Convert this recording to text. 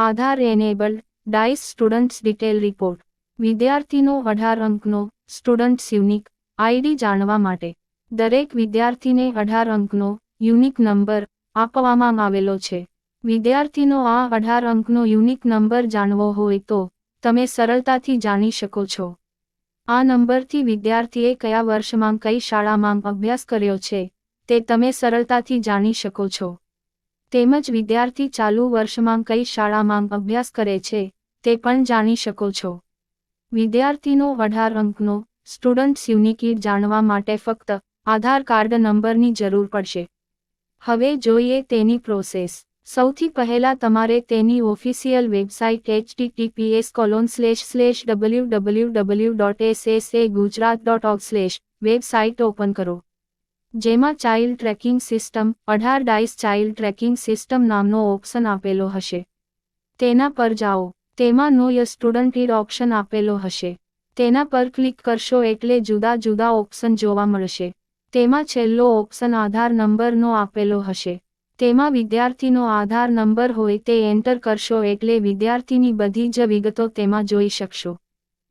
Aadhaar enabled DISE students detail report. વિદ્યાર્થીનો અઢાર અંકનો students unique ID જાણવા માટે. દરેક વિદ્યાર્થીને અઢાર અંકનો યુનિક નંબર આપવામાં આવેલો છે. વિદ્યાર્થીનો આ અઢાર અંકનો યુનિક નંબર જાણવો હોય તો તમે સરળતાથી જાણી શકો છો. આ નંબરથી વિદ્યાર્થીએ કયા વર્ષમાં કઈ શાળામાં અભ્યાસ કર્યો છે તે તમે સરળતાથી જાણી શકો છો. તેમજ વિદ્યાર્થી ચાલુ વર્ષમાં કઈ શાળામાં અભ્યાસ કરે છે, તે પણ જાણી શકો છો. વિદ્યાર્થીનો અઢાર અંકનો, સ્ટુડન્ટ્સ યુનિકીટ જાણવા માટે ફક્ત, આધાર કાર્ડ નંબરની જરૂર પડશે. હવે જોઈએ તેની પ્રોસેસ. સૌથી પહેલા તમારે તેની official website https colon slash slash W W W dot S S A Gujarat dot org slash website open કરો. જેમાં ચાઇલ્ડ ટ્રેકિંગ સિસ્ટમ, અઢાર ડાઇસ ચાઇલ્ડ ટ્રેકિંગ સિસ્ટમ નામનો ઓપ્શન આપેલો હશે. તેના પર જાઓ. તેમાં નો ય સ્ટુડન્ટ ઓપ્શન આપેલો હશે. તેના પર ક્લિક કરશો એટલે જુદા જુદા ઓપ્શન જોવા મળશે. તેમાં છેલ્લો ઓપ્શન આધાર નંબરનો આપેલો હશે. તેમાં વિદ્યાર્થીનો આધાર નંબર હોય તે એન્ટર કરશો એટલે વિદ્યાર્થીની બધી જ વિગતો તેમાં જોઈ શકશો.